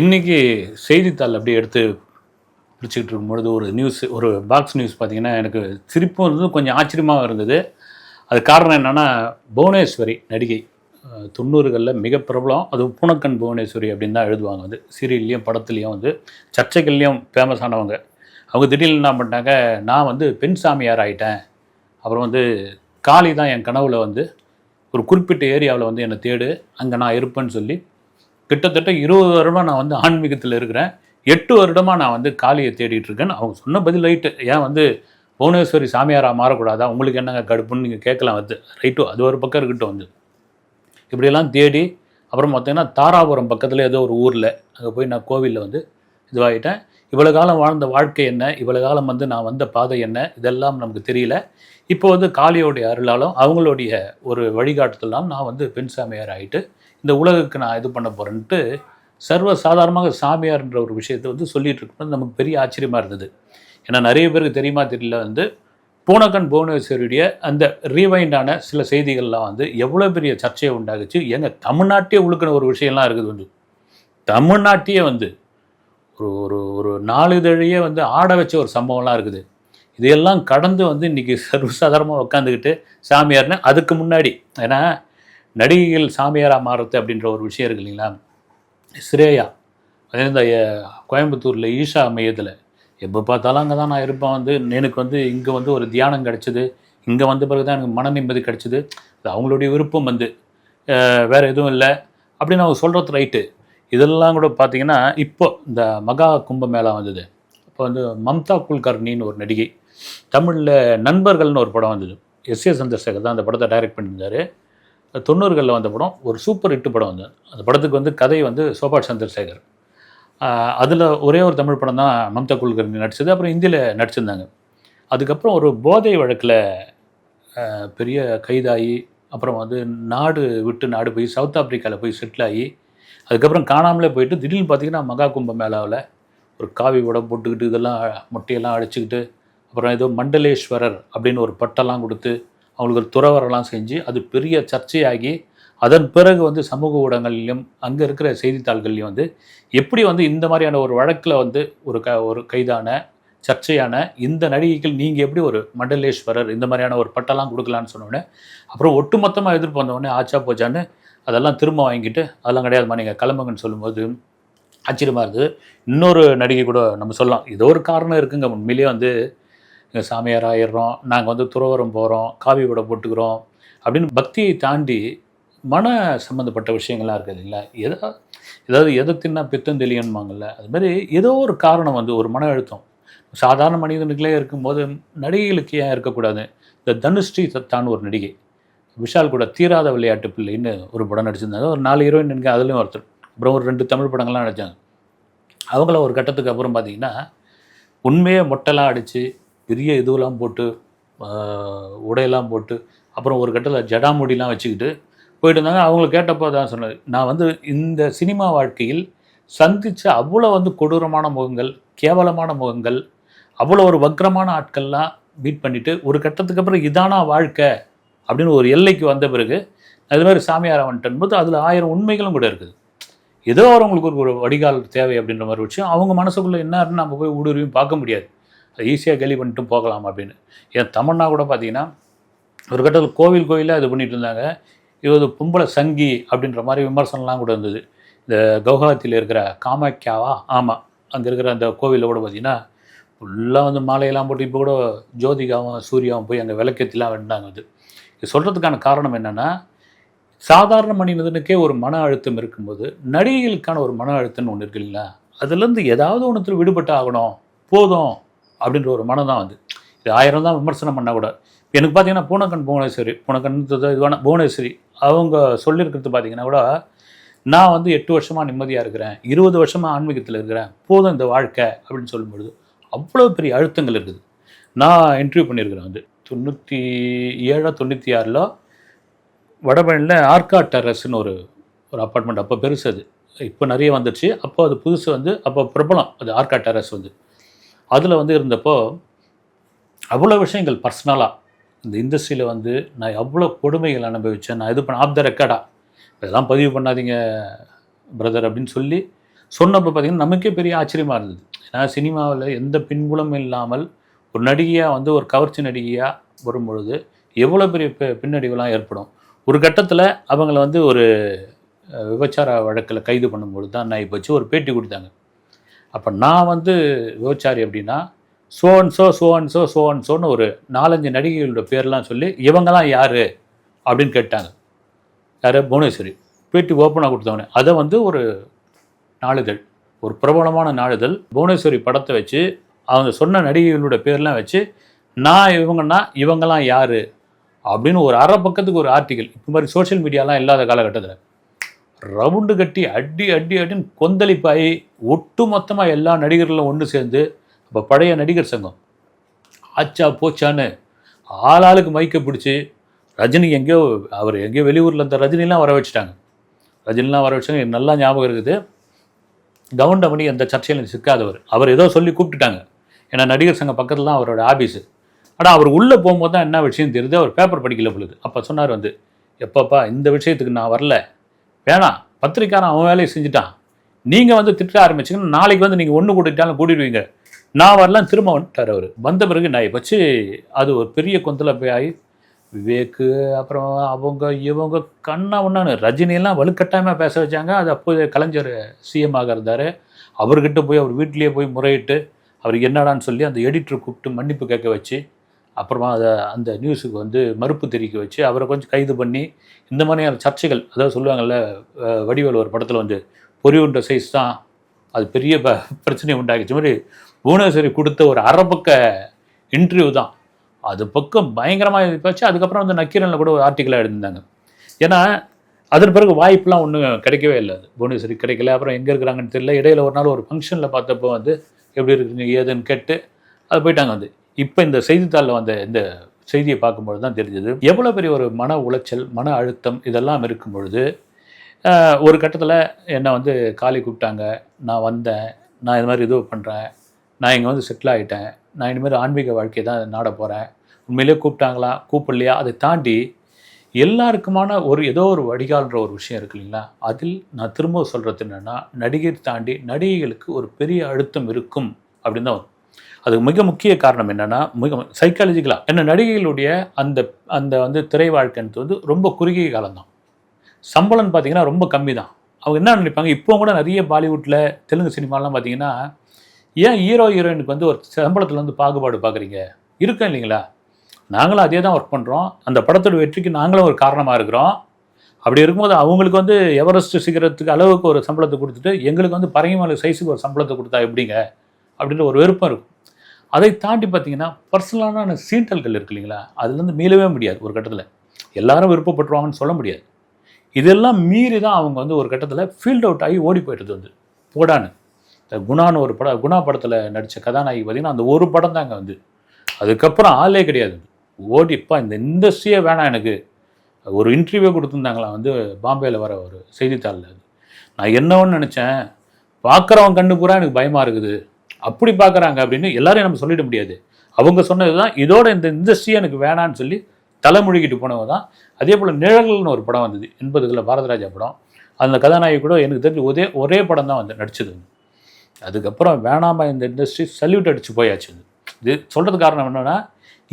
இன்னைக்கு செய்தித்தாள் அப்படியே எடுத்து பிடிச்சிக்கிட்டு இருக்கும்பொழுது ஒரு நியூஸ் ஒரு பாக்ஸ் நியூஸ் பார்த்தீங்கன்னா எனக்கு சிரிப்பும் இருந்தது கொஞ்சம் ஆச்சரியமாகவும் இருந்தது. அது காரணம் என்னென்னா புவனேஸ்வரி நடிகை தொண்ணூறுகளில் மிக பிரபலம். அது பூனக்கண் புவனேஸ்வரி அப்படின்னு தான் எழுதுவாங்க வந்து சீரியல்லையும் படத்துலையும் வந்து சர்ச்சைகள்லையும் ஃபேமஸானவங்க அவங்க திடீர்னு என்ன பண்ணிட்டாங்க நான் வந்து பெண் சாமியார் ஆயிட்டேன். அப்புறம் வந்து காளி தான் என் கனவில் வந்து ஒரு குறிப்பிட்ட ஏரியாவில் வந்து என்னை தேடு அங்கே நான் இருப்பேன்னு சொல்லி கிட்டத்தட்ட இருபது வருடமாக நான் வந்து ஆன்மீகத்தில் இருக்கிறேன். எட்டு வருடமாக நான் வந்து காளியை தேடிட்டு இருக்கேன்னு அவங்க சொன்ன பதில் ரைட்டு. ஏன் வந்து புவனேஸ்வரி சாமியாராக மாறக்கூடாதா? உங்களுக்கு என்னங்க கடுப்புன்னு நீங்கள் கேட்கலாம். வந்து ரைட்டு. அது ஒரு பக்கம் இருக்கட்டும் வந்து. இப்படியெல்லாம் தேடி அப்புறம் பார்த்தீங்கன்னா தாராபுரம் பக்கத்தில் ஏதோ ஒரு ஊரில் அங்கே போய் நான் கோவிலில் வந்து இதுவாகிட்டேன் இவ்வளோ காலம் வாழ்ந்த வாழ்க்கை என்ன? இவ்வளோ காலம் வந்து நான் வந்த பாதை என்ன? இதெல்லாம் நமக்கு தெரியல. இப்போ வந்து காளியோடைய அருளாலும் அவங்களுடைய ஒரு வழிகாட்டுதலாம் நான் வந்து பெண் சாமியார் ஆகிட்டு இந்த உலகுக்கு நான் இது பண்ண போகிறேன்ட்டு சர்வ சாதாரணமாக சாமியார்ன்ற ஒரு விஷயத்தை வந்து சொல்லிகிட்டு இருக்கணும் நமக்கு பெரிய ஆச்சரியமாக இருந்தது. ஏன்னா நிறைய பேருக்கு தெரியுமா தெரியல வந்து பூனகன் புவனேஸ்வரியுடைய அந்த ரீவைண்டான சில செய்திகள்லாம் வந்து எவ்வளோ பெரிய சர்ச்சையை உண்டாகுச்சு எங்கள் தமிழ்நாட்டையே உழுக்கின ஒரு விஷயம்லாம் இருக்குது வந்து. தமிழ்நாட்டையே வந்து ஒரு ஒரு ஒரு நாளிதழையே வந்து ஆட வச்ச ஒரு சம்பவம்லாம் இருக்குது. இதையெல்லாம் கடந்து வந்து இன்றைக்கி சர்வசாதாரணமாக உட்காந்துக்கிட்டு சாமியார்னு அதுக்கு முன்னாடி. ஏன்னா நடிகைகள் சாமியாராக மாறுறது அப்படின்ற ஒரு விஷயம் இருக்கு இல்லைங்களா? ஸ்ரேயா அதே இந்த கோயம்புத்தூரில் ஈஷா மையத்தில் எப்போ பார்த்தாலும் அங்கே தான் நான் இருப்பேன். வந்து எனக்கு வந்து இங்கே வந்து ஒரு தியானம் கிடச்சிது. இங்கே வந்த பிறகு தான் எனக்கு மன நிம்மதி கிடச்சிது. அது அவங்களுடைய விருப்பம் வந்து. வேறு எதுவும் இல்லை. அப்படின்னு அவங்க சொல்கிறது ரைட்டு. இதெல்லாம் கூட பார்த்திங்கன்னா இப்போ இந்த மகா கும்பமேளா வந்தது. இப்போ வந்து மம்தா குல்கர்னின்னு ஒரு நடிகை. தமிழில் நண்பர்கள்னு ஒரு படம் வந்தது. எஸ் ஏ சந்திரசேகர் தான் அந்த படத்தை டைரக்ட் பண்ணியிருந்தார். தொண்ணூறுகளில் வந்த படம் ஒரு சூப்பர் ஹிட் படம் வந்து. அந்த படத்துக்கு வந்து கதை வந்து சோபா சந்திரசேகர் அதில் ஒரே ஒரு தமிழ் படம் தான் மம்தா குல்கர்னி நடித்தது அப்புறம் இந்தியில் நடிச்சிருந்தாங்க. அதுக்கப்புறம் ஒரு போதை வழக்கில் பெரிய கைதாகி அப்புறம் வந்து நாடு விட்டு நாடு போய் சவுத் ஆப்பிரிக்காவில் போய் செட்டில் ஆகி அதுக்கப்புறம் காணாமலே போயிட்டு திடீர்னு பார்த்தீங்கன்னா மகா கும்ப மேளாவில் ஒரு காவி உடம்பு போட்டுக்கிட்டு இதெல்லாம் மொட்டையெல்லாம் அடிச்சுக்கிட்டு அப்புறம் ஏதோ மண்டலேஸ்வரர் அப்படின்னு ஒரு பட்டெல்லாம் கொடுத்து அவங்களுக்கு ஒரு துறவரெல்லாம் செஞ்சு அது பெரிய சர்ச்சையாகி அதன் பிறகு வந்து சமூக ஊடகங்கள்லையும் அங்கே இருக்கிற செய்தித்தாள்கள்லையும் வந்து எப்படி வந்து இந்த மாதிரியான ஒரு வழக்கில் வந்து ஒரு க ஒரு கைதான சர்ச்சையான இந்த நடிகைகள் நீங்கள் எப்படி ஒரு மண்டலேஸ்வரர் இந்த மாதிரியான ஒரு பட்டெல்லாம் கொடுக்கலான்னு சொன்னோடனே அப்புறம் ஒட்டுமொத்தமாக எதிர்ப்பு வந்தோடனே ஆச்சா போச்சான்னு அதெல்லாம் திரும்ப வாங்கிட்டு அதெல்லாம் கிடையாதுமா நீங்கள் கிளம்புங்கன்னு சொல்லும்போது ஆச்சரியமாக இருந்தது. இன்னொரு நடிகை கூட நம்ம சொல்லலாம். ஏதோ ஒரு காரணம் இருக்குங்க. உண்மையிலேயே வந்து இங்கே சாமியார் ஆயிடுறோம் நாங்கள் வந்து துறவரம் போகிறோம் காவி விட போட்டுக்கிறோம் அப்படின்னு பக்தியை தாண்டி மன சம்மந்தப்பட்ட விஷயங்கள்லாம் இருக்குது இல்லைங்களா? எதா ஏதாவது எதை தின்னா பித்தம் தெளியணுமாங்கல்ல அது மாதிரி ஏதோ ஒரு காரணம் வந்து ஒரு மன அழுத்தம். சாதாரண மனிதனுக்குள்ளே இருக்கும்போது நடிகைகளுக்கு ஏன் இருக்கக்கூடாது? இந்த தனுஸ்ரீ தத்தான்னு ஒரு நடிகை. விஷால் கூட தீராத விளையாட்டு பிள்ளைன்னு ஒரு படம் நடிச்சிருந்தாங்க. ஒரு நாலு ஹீரோயின் நினைக்க அதுலேயும் ஒருத்தர். அப்புறம் ஒரு ரெண்டு தமிழ் படங்கள்லாம் நடித்தாங்க அவங்கள ஒரு கட்டத்துக்கு அப்புறம் பார்த்தீங்கன்னா உண்மையே மொட்டைலாம் அடித்து பெரிய இதுவெல்லாம் போட்டு உடையெல்லாம் போட்டு அப்புறம் ஒரு கட்டத்தில் ஜடாமுடிலாம் வச்சுக்கிட்டு போயிட்டு இருந்தாங்க அவங்கள கேட்டப்போ தான் சொன்னது நான் வந்து இந்த சினிமா வாழ்க்கையில் சந்தித்த அவ்வளோ வந்து கொடூரமான முகங்கள் கேவலமான முகங்கள் அவ்வளோ ஒரு வக்ரமான ஆட்கள்லாம் மீட் பண்ணிவிட்டு ஒரு கட்டத்துக்கு அப்புறம் இதானா வாழ்க்கை? அப்படின்னு ஒரு எல்லைக்கு வந்த பிறகு அது மாதிரி சாமியார் வந்துட்டும் போது அதில் ஆயிரம் உண்மைகளும் கூட இருக்குது. ஏதோ அவங்களுக்கு ஒரு வடிகால் தேவை அப்படின்ற மாதிரி விஷயம். அவங்க மனசுக்குள்ளே என்னன்னு நம்ம போய் ஊடுருவியும் பார்க்க முடியாது. ஈஸியாக கேலி பண்ணிட்டு போகலாம் அப்படின்னு. என் தமன்னா கூட பார்த்தீங்கன்னா ஒரு கட்டத்தில் கோவில் கோயிலாக இது பண்ணிகிட்டு இருந்தாங்க. இது ஒரு பொம்பளை சங்கி அப்படின்ற மாதிரி விமர்சனம்லாம் கூட இருந்தது. இந்த கவுஹாத்தியில் இருக்கிற காமாக்கியாவா? ஆமாம் அங்கே இருக்கிற அந்த கோவிலில் கூட பார்த்தீங்கன்னா ஃபுல்லாக வந்து மாலையெல்லாம் போட்டு இப்போ கூட ஜோதிகாவும் சூர்யாவும் போய் அங்கே விளக்கத்திலாம் வேண்டாங்க அது. இது சொல்கிறதுக்கான காரணம் என்னென்னா சாதாரண மனிதனுக்கே ஒரு மன அழுத்தம் இருக்கும்போது நடிகைகளுக்கான ஒரு மன அழுத்தம்னு ஒன்று இருக்கு இல்லைங்களா? அதுலேருந்து ஏதாவது ஒன்றுத்தில் விடுபட்டு ஆகணும். போதும். அப்படின்ற ஒரு மனம் தான் வந்து இது ஆயிரம் தான் விமர்சனம் பண்ணால் கூட. எனக்கு பார்த்தீங்கன்னா பூனக்கன் புவனேஸ்வரி பூனக்கன் இதுவான புவனேஸ்வரி அவங்க சொல்லியிருக்கிறது பார்த்தீங்கன்னா கூட நான் வந்து எட்டு வருஷமாக நிம்மதியாக இருக்கிறேன் இருபது வருஷமாக ஆன்மீகத்தில் இருக்கிறேன் போதும் இந்த வாழ்க்கை அப்படின்னு சொல்லும்பொழுது அவ்வளோ பெரிய அழுத்தங்கள் இருக்குது. நான் இன்டர்வியூ பண்ணியிருக்கிறேன் வந்து தொண்ணூற்றி ஏழா தொண்ணூற்றி ஆறில் வடபழனியில் ஆர்காட் டெரஸ்னு ஒரு ஒரு அப்பார்ட்மெண்ட் அப்போ பெருசு அது. இப்போ நிறைய வந்துடுச்சு அப்போ அது புதுசு வந்து அப்போ பிரபலம். அது ஆர்கா டெரஸ் வந்து. அதில் வந்து இருந்தப்போ அவ்வளோ விஷயங்கள் பர்சனலாக இந்த இண்டஸ்ட்ரியில் வந்து நான் எவ்வளோ கொடுமைகள் அனுபவித்தேன் நான் இது பண்ண ஆஃப் த ரெக்கார்டா இதெல்லாம் பதிவு பண்ணாதீங்க பிரதர் அப்படின்னு சொல்லி சொன்னப்போ பார்த்தீங்கன்னா நமக்கே பெரிய ஆச்சரியமாக இருந்தது. ஏன்னா சினிமாவில் எந்த பின்புலமும் இல்லாமல் ஒரு நடிகையாக வந்து ஒரு கவர்ச்சி நடிகையாக வரும்பொழுது எவ்வளோ பெரிய பின்னடைவுலாம் ஏற்படும். ஒரு கட்டத்தில் அவங்கள வந்து ஒரு விபச்சார வழக்கில் கைது பண்ணும்பொழுது தான் நான் இப்போ வச்சு ஒரு பேட்டி கொடுத்தாங்க. அப்போ நான் வந்து விபச்சாரி அப்படின்னா சோன் சோன்சோ சோன்சோன்னு சோன் ஒரு நாலஞ்சு நடிகைகளோட பேர்லாம் சொல்லி இவங்கெல்லாம் யார்? அப்படின்னு கேட்டாங்க. யார்? புவனேஸ்வரி. போயிட்டு ஓப்பனாக கொடுத்தவனே. அதை வந்து ஒரு நாளிதழ் ஒரு பிரபலமான நாளிதழ். புவனேஸ்வரி படத்தை வச்சு அவங்க சொன்ன நடிகைகளோட பேர்லாம் வச்சு நான் இவங்கன்னா இவங்கெல்லாம் யார்? அப்படின்னு ஒரு அரை பக்கத்துக்கு ஒரு ஆர்டிக்கல் இப்போ மாதிரி சோஷியல் மீடியாலாம் இல்லாத காலகட்டத்தில். ரவுண்டு கட்டி அடி அடி அடின்னு கொந்தளிப்பாகி ஒட்டு மொத்தமாக எல்லா நடிகர்களும் ஒன்று சேர்ந்து இப்போ பழைய நடிகர் சங்கம். ஆச்சா போச்சான்னு ஆளாளுக்கு மைக்கை பிடிச்சி ரஜினி எங்கேயோ அவர் எங்கேயோ வெளியூரில் இருந்த ரஜினிலாம் வர வச்சுட்டாங்க. ரஜினிலாம் வர வச்சாங்க எனக்கு நல்லா ஞாபகம் இருக்குது. கவுண்டமணி அந்த சர்ச்சையில் சிக்காதவர். அவர் ஏதோ சொல்லி கூப்பிட்டுட்டாங்க. ஏன்னா நடிகர் சங்கம் பக்கத்தில் தான் அவரோட ஆஃபீஸு ஆனால் அவர் உள்ளே போகும்போது தான் என்ன விஷயம் தெரியுது. அவர் பேப்பர் படிக்கல பொழுது. அப்போ சொன்னார் வந்து எப்பப்பா இந்த விஷயத்துக்கு நான் வரல. வேணாம். பத்திரிக்காரன் அவன் வேலையை செஞ்சுட்டான். நீங்கள் வந்து திட்ட ஆரம்பிச்சிங்கன்னா நாளைக்கு வந்து நீங்கள் ஒன்று கூட்டிட்டாலும் கூட்டிடுவீங்க. நான் வரலாம் திரும்ப வந்துட்டார் அவர். வந்த பிறகு நான் வச்சு அது ஒரு பெரிய கொந்தல போய் ஆகி விவேக்கு அப்புறம் அவங்க இவங்க கண்ணா ஒன்றானு ரஜினியெல்லாம் வலுக்கட்டாயமாக பேச வச்சாங்க. அது அப்போ கலைஞர் சிஎம் இருந்தார். அவர்கிட்ட போய் அவர் வீட்லேயே போய் முறையிட்டு அவருக்கு என்னடான்னு சொல்லி அந்த எடிட்டரை கூப்பிட்டு மன்னிப்பு கேட்க வச்சு அப்புறமா அதை அந்த நியூஸுக்கு வந்து மறுப்பு தெரிவிக்க வச்சு அவரை கொஞ்சம் கைது பண்ணி இந்த மாதிரியான சர்ச்சைகள் அதாவது சொல்லுவாங்கள்ல வடிவேல் ஒரு படத்தில் வந்து பொறியுண்ட சைஸ் தான் அது பெரிய ப பிரச்சனையை உண்டாகிச்சு மாதிரி புவனேஸ்வரி கொடுத்த ஒரு அரைப்பக்க இன்டர்வியூ தான். அது பக்கம் பயங்கரமாக போச்சு. அதுக்கப்புறம் வந்து நக்கீரனில் கூட ஒரு ஆர்டிக்கலாக எழுதியிருந்தாங்க. ஏன்னா அதன் பிறகு வாய்ப்புலாம் ஒன்றும் கிடைக்கவே இல்லை. அது புவனேஸ்வரி கிடைக்கல. அப்புறம் எங்கே இருக்கிறாங்கன்னு தெரியல. இடையில ஒரு நாள் ஒரு ஃபங்க்ஷனில் பார்த்தப்போ வந்து எப்படி இருக்குங்க ஏதுன்னு கேட்டு அது போயிட்டாங்க வந்து. இப்போ இந்த செய்தித்தாளில் வந்த இந்த செய்தியை பார்க்கும்பொழுது தான் தெரிஞ்சது. எவ்வளோ பெரிய ஒரு மன உளைச்சல் மன அழுத்தம் இதெல்லாம் இருக்கும் பொழுது ஒரு கட்டத்தில் என்னை வந்து காலி கூப்பிட்டாங்க. நான் வந்தேன். நான் இது மாதிரி இது பண்ணுறேன் நான் இங்கே வந்து செட்டில் ஆகிட்டேன் நான் இனிமேல் ஆன்மீக வாழ்க்கையை தான் நாட போகிறேன் உண்மையிலேயே கூப்பிட்டாங்களா? கூப்பிடலையா? அதை தாண்டி எல்லாருக்குமான ஒரு ஏதோ ஒரு வடிகால்ன்ற ஒரு விஷயம் இருக்கு இல்லைங்களா? அதில் நான் திரும்ப சொல்கிறது என்னென்னா நடிகர் தாண்டி நடிகைகளுக்கு ஒரு பெரிய அழுத்தம் இருக்கும் அப்படின்னு தான் வரும். அதுக்கு மிக முக்கிய காரணம் என்னென்னா மிக சைக்காலஜிக்கலாக என்ன நடிகைகளுடைய அந்த அந்த வந்து திரை வாழ்க்கைன்றது வந்து ரொம்ப குறுகிய காலம்தான். சம்பளம் பார்த்தீங்கன்னா ரொம்ப கம்மி தான் அவங்க என்ன நினைப்பாங்க இப்போ கூட நிறைய பாலிவுட்டில் தெலுங்கு சினிமாலாம் பார்த்தீங்கன்னா ஏன் ஹீரோ ஹீரோயினுக்கு வந்து ஒரு சம்பளத்தில் வந்து பாகுபாடு பார்க்குறீங்க இருக்கும் இல்லைங்களா? நாங்களும் அதே தான் ஒர்க் பண்ணுறோம் அந்த படத்தோட வெற்றிக்கு நாங்களும் ஒரு காரணமாக இருக்கிறோம். அப்படி இருக்கும்போது அவங்களுக்கு வந்து எவரெஸ்ட் சிகரத்துக்கு அளவுக்கு ஒரு சம்பளத்தை கொடுத்துட்டு எங்களுக்கு வந்து பரங்கிமலை சைஸுக்கு ஒரு சம்பளத்தை கொடுத்தா எப்படிங்க? அப்படின்ற ஒரு வெறுப்பம் இருக்கும். அதை தாண்டி பார்த்தீங்கன்னா பர்சனலான சீண்டல்கள் இருக்கு இல்லைங்களா? அதுலேருந்து மீளவே முடியாது ஒரு கட்டத்தில். எல்லாரும் விருப்பப்பட்டுருவாங்கன்னு சொல்ல முடியாது. இதெல்லாம் மீறி தான் அவங்க வந்து ஒரு கட்டத்தில் ஃபீல்ட் அவுட் ஆகி ஓடி போயிட்டது வந்து. போடான்னு இந்த குணான்னு ஒரு படம் குணா படத்தில் நடித்த கதாநாயகி பார்த்தீங்கன்னா அந்த ஒரு படம் தாங்க வந்து. அதுக்கப்புறம் ஆளே கிடையாது. ஓடிப்பா இந்த இண்டஸ்ட்ரியே வேணாம் எனக்கு. ஒரு இன்டர்வியூ கொடுத்துருந்தாங்களா வந்து பாம்பேயில் வர ஒரு செய்தித்தாளில் நான் என்ன ஒன்று நினச்சேன் பார்க்குறவன் கண்ணு பூரா எனக்கு பயமாக இருக்குது. அப்படி பார்க்குறாங்க அப்படின்னு எல்லாரையும் நம்ம சொல்லிட முடியாது. அவங்க சொன்னது தான் இதோட இந்த இண்டஸ்ட்ரியே எனக்கு வேணான்னு சொல்லி தலைமொழிகிட்டு போனவங்க தான் அதே போல் நிழல்கள்னு ஒரு படம் வந்தது எண்பதுகளில் பாரதராஜா படம். அந்த கதாநாயகி கூட எனக்கு தெரிஞ்சு ஒரே ஒரே படம் தான் வந்து நடிச்சது அதுக்கப்புறம் வேணாமா இந்த இண்டஸ்ட்ரி சல்யூட் அடித்து போயாச்சு இது. இது சொல்கிறது காரணம் என்னென்னா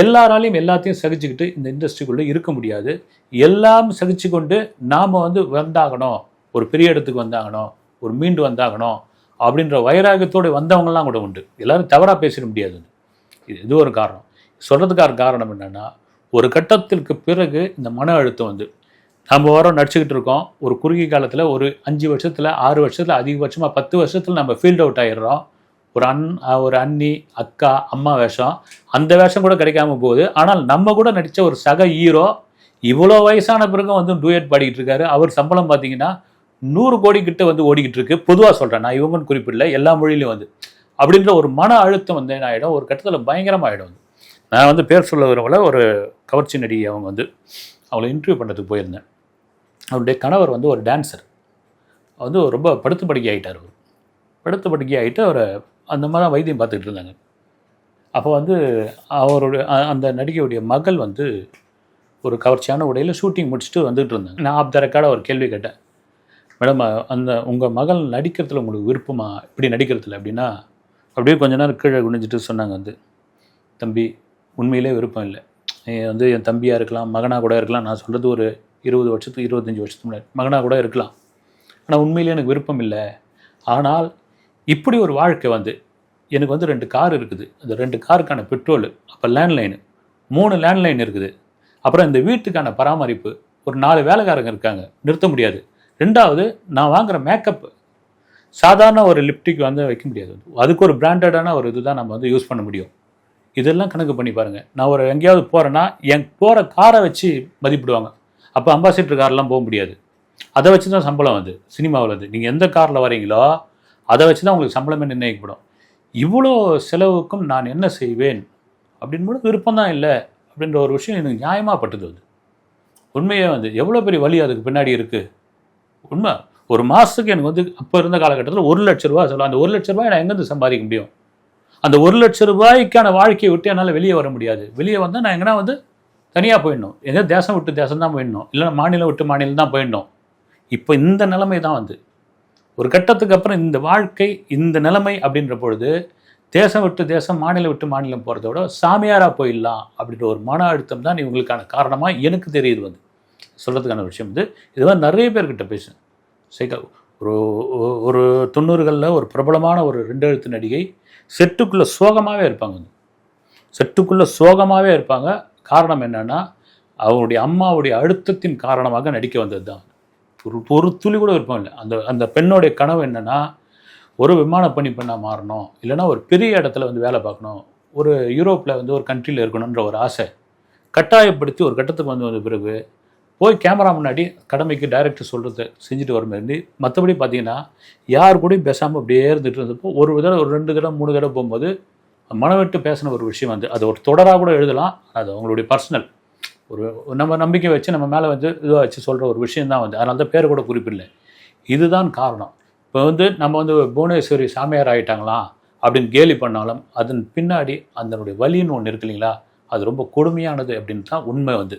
எல்லாராலையும் எல்லாத்தையும் சகிச்சுக்கிட்டு இந்த இண்டஸ்ட்ரிக்குள்ளே இருக்க முடியாது. எல்லாம் சகிச்சு கொண்டு நாம் வந்து வந்தாகணும். ஒரு பெரிய இடத்துக்கு வந்தாகணும். ஒரு மீண்டு வந்தாகணும். அப்படின்ற வைராகத்தோடு வந்தவங்கலாம் கூட உண்டு. எல்லோரும் தவறாக பேசிட முடியாது. இது இது ஒரு காரணம். சொல்கிறதுக்கான காரணம் என்னென்னா ஒரு கட்டத்திற்கு பிறகு இந்த மன அழுத்தம் வந்து நம்ம வாரம் நடிச்சுக்கிட்டு இருக்கோம். ஒரு குறுகிய காலத்தில் ஒரு அஞ்சு வருஷத்தில் ஆறு வருஷத்தில் அதிகபட்சமாக பத்து வருஷத்தில் நம்ம ஃபீல்ட் அவுட் ஆயிடுறோம். ஒரு அண் ஒரு அண்ணி அக்கா அம்மா வேஷம். அந்த வேஷம் கூட கிடைக்காம போகுது. ஆனால் நம்ம கூட நடித்த ஒரு சக ஹீரோ இவ்வளோ வயசான பிறகும் வந்து டூயட் பாடிக்கிட்டு இருக்காரு. அவர் சம்பளம் பார்த்தீங்கன்னா நூறு கோடி கிட்ட வந்து ஓடிக்கிட்டு இருக்கு. பொதுவாக சொல்கிறேன் நான் இவங்கன்னு குறிப்பிடல எல்லா மொழியிலும் வந்து. அப்படின்ற ஒரு மன அழுத்தம் வந்து என்ன ஆகிடும் ஒரு கட்டத்தில் பயங்கரமாகிடும் வந்து நான் வந்து பேர் சொல்ல விரும்பல ஒரு கவர்ச்சி நடிகை அவங்க வந்து அவளை இன்டர்வியூ பண்ணுறதுக்கு போயிருந்தேன். அவருடைய கணவர் வந்து ஒரு டான்ஸர் வந்து ரொம்ப படுத்து படுக்கை ஆகிட்டார் அவர். படுத்து படுக்கை ஆகிட்டு அவரை அந்த மாதிரி தான் வைத்தியம் பார்த்துக்கிட்டு இருந்தாங்க. அப்போ வந்து அவருடைய அந்த நடிகையுடைய மகள் வந்து ஒரு கவர்ச்சியான உடையில் ஷூட்டிங் முடிச்சுட்டு வந்துட்டு இருந்தாங்க. நான் ஆப் த ரெக்கார்டாக ஒரு கேள்வி கேட்டேன். மேடம் அந்த உங்கள் மகள் நடிக்கிறதுல உங்களுக்கு விருப்பமா? இப்படி நடிக்கிறதுல அப்படின்னா அப்படியே கொஞ்ச நேரம் கீழே குனிஞ்சிட்டு சொன்னாங்க வந்து தம்பி உண்மையிலே விருப்பம் இல்லை. வந்து என் தம்பியாக இருக்கலாம் மகனாக கூட இருக்கலாம். நான் சொல்கிறது ஒரு இருபது வருஷத்துக்கு இருபத்தஞ்சி வருஷத்துக்கு முன்னாடி. மகனாக கூட இருக்கலாம். ஆனால் உண்மையிலே எனக்கு விருப்பம் இல்லை. ஆனால் இப்படி ஒரு வாழ்க்கை வந்து எனக்கு வந்து ரெண்டு கார் இருக்குது. அந்த ரெண்டு காருக்கான பெட்ரோல் அப்போ லேண்ட்லைனு. மூணு லேண்ட்லைன் இருக்குது. அப்புறம் இந்த வீட்டுக்கான பராமரிப்பு ஒரு நாலு வேலைக்காரங்க இருக்காங்க. நிறுத்த முடியாது. ரெண்டாவது நான் வாங்குற மேக்கப் சாதாரண ஒரு லிப்டிக் வந்து வைக்க முடியாது. அதுக்கு ஒரு பிராண்டடான ஒரு இதுதான் நம்ம வந்து யூஸ் பண்ண முடியும். இதெல்லாம் கணக்கு பண்ணி பாருங்கள் நான் ஒரு எங்கேயாவது போகிறேன்னா என் போகிற காரை வச்சு மதிப்பிடுவாங்க. அப்போ அம்பாசிடர் கார்லாம் போக முடியாது. அதை வச்சு தான் சம்பளம் வந்து சினிமாவில் வந்து நீங்கள் எந்த காரில் வரீங்களோ அதை வச்சு தான் உங்களுக்கு சம்பளமே நிர்ணயிக்கப்படும். இவ்வளோ செலவுக்கும் நான் என்ன செய்வேன்? அப்படின்னு விருப்பம் தான் இல்லை. அப்படின்ற ஒரு விஷயம் எனக்கு நியாயமாக பட்டது வந்து உண்மையே வந்து எவ்வளோ பெரிய வழி அதுக்கு பின்னாடி இருக்குது உண்மை. ஒரு மாதத்துக்கு எனக்கு வந்து அப்போ இருந்த காலகட்டத்தில் ஒரு லட்ச ரூபா சொல்லலாம் அந்த ஒரு லட்ச ரூபாய் நான் எங்கேருந்து சம்பாதிக்க முடியும்? அந்த ஒரு லட்ச ரூபாய்க்கான வாழ்க்கையை விட்டு என்னால் வெளியே வர முடியாது. வெளியே வந்தால் நான் எங்கன்னா வந்து தனியாக போயிடணும். எங்கே தேசம் விட்டு தேசம் தான் போயிடணும். இல்லைன்னா மாநிலம் விட்டு மாநிலம் தான் போயிடணும். இப்போ இந்த நிலைமை தான் வந்து ஒரு கட்டத்துக்கு அப்புறம் இந்த வாழ்க்கை இந்த நிலைமை அப்படின்ற பொழுது தேசம் விட்டு தேசம் மாநிலம் விட்டு மாநிலம் போகிறத விட சாமியாராக போயிடலாம் அப்படின்ற ஒரு மன அழுத்தம் தான் இவங்களுக்கான காரணமாக எனக்கு தெரியுது வந்து. சொல்கிறதுக்கான விஷயம் வந்து இது மாதிரி நிறைய பேர்கிட்ட பேசுவேன் சைக்கா ஒரு ஒரு தொண்ணூறுகளில் ஒரு பிரபலமான ஒரு ரெண்டு எழுத்து நடிகை செட்டுக்குள்ளே சோகமாகவே இருப்பாங்க. செட்டுக்குள்ளே சோகமாகவே இருப்பாங்க. காரணம் என்னென்னா அவங்களுடைய அம்மாவுடைய அழுத்தத்தின் காரணமாக நடிக்க வந்தது தான் ஒரு ஒரு துளி கூட விருப்பம் இல்லை. அந்த அந்த பெண்ணுடைய கனவு என்னென்னா ஒரு விமான பணி பெண்ணாக மாறணும். இல்லைன்னா ஒரு பெரிய இடத்துல வந்து வேலை பார்க்கணும். ஒரு யூரோப்பில் வந்து ஒரு கண்ட்ரியில் இருக்கணுன்ற ஒரு ஆசை கட்டாயப்படுத்தி ஒரு கட்டத்துக்கு வந்து வந்த பிறகு போய் கேமரா முன்னாடி கடமைக்கு டைரக்டர் சொல்கிறத செஞ்சுட்டு வர மாதிரி. மற்றபடி பார்த்தீங்கன்னா யார் கூடயும் பேசாமல் அப்படியே இருந்துட்டு இருந்தப்போ ஒரு தடவை ஒரு ரெண்டு தடவை மூணு தடவை போகும்போது மனவிட்டு பேசின ஒரு விஷயம் வந்து அது ஒரு தொடராக கூட எழுதலாம். அது அவங்களுடைய பர்சனல் ஒரு நம்ம நம்பிக்கை வச்சு நம்ம மேலே வந்து இதுவாக வச்சு சொல்கிற ஒரு விஷயம் தான் வந்து. அதனால தான் பேர் கூட குறிப்பிடல. இதுதான் காரணம். இப்போ வந்து நம்ம வந்து புவனேஸ்வரி சாமியார் ஆகிட்டாங்களாம் அப்படின்னு கேலி பண்ணாலும் அதன் பின்னாடி அதனுடைய வலின்னு ஒன்று இருக்கு இல்லைங்களா? அது ரொம்ப கொடுமையானது அப்படின்னு தான் உண்மை வந்து.